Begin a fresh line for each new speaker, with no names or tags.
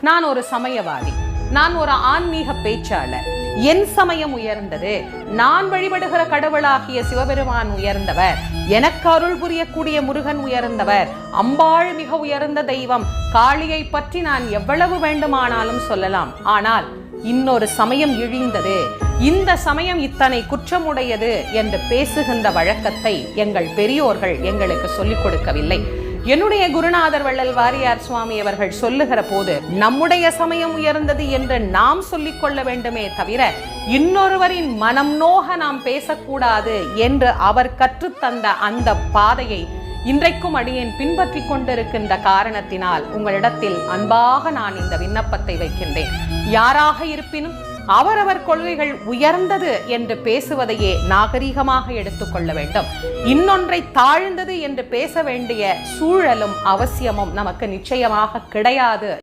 நான் ஒரு சமயவாதி. நான் ஒரு ஆன்மீக பேச்சாளர். என் சமயம் உயர்ந்தது. நான் வழிபடுகிற கடவுளாகிய சிவபெருமான் உயர்ந்தவர். எனக்கு அருள் புரியக்கூடிய முருகன் உயர்ந்தவர். அம்பாள் மிக உயர்ந்த தெய்வம். காளியை பற்றி நான் எவ்வளவு வேண்டுமானாலும் சொல்லலாம். ஆனால் இன்னொரு சமயம் இழிந்தது. இந்த சமயம் இத்தனை குற்றமுடையது என்று பேசுகின்ற வழக்கத்தை எங்கள் பெரியோர்கள் எங்களுக்கு சொல்லிக் கொடுக்கவில்லை. என்னுடைய குருநாதர் வள்ளல் வாரியார் சுவாமி அவர்கள் சொல்லுகிற போது நம்முடைய சமயம் உயர்ந்தது என்று நாம் சொல்லிக் கொள்ள வேண்டுமே தவிர இன்னொருவரின் மனம் நோக நாம் பேசக்கூடாது என்று அவர் கற்றுத்தந்த அந்த பாதையை இன்றைக்கும் அடியேன் பின்பற்றி கொண்டிருக்கின்ற காரணத்தினால் உங்களிடத்தில் அன்பாக நான் இந்த விண்ணப்பத்தை வைக்கின்றேன். யாராக இருப்பினும் அவரவர் கொள்கைகள் உயர்ந்தது என்று பேசுவதையே நாகரீகமாக எடுத்துக்கொள்ள வேண்டும். இன்னொன்றை தாழ்ந்தது என்று பேச வேண்டிய சூழலும் அவசியமும் நமக்கு நிச்சயமாக கிடையாது.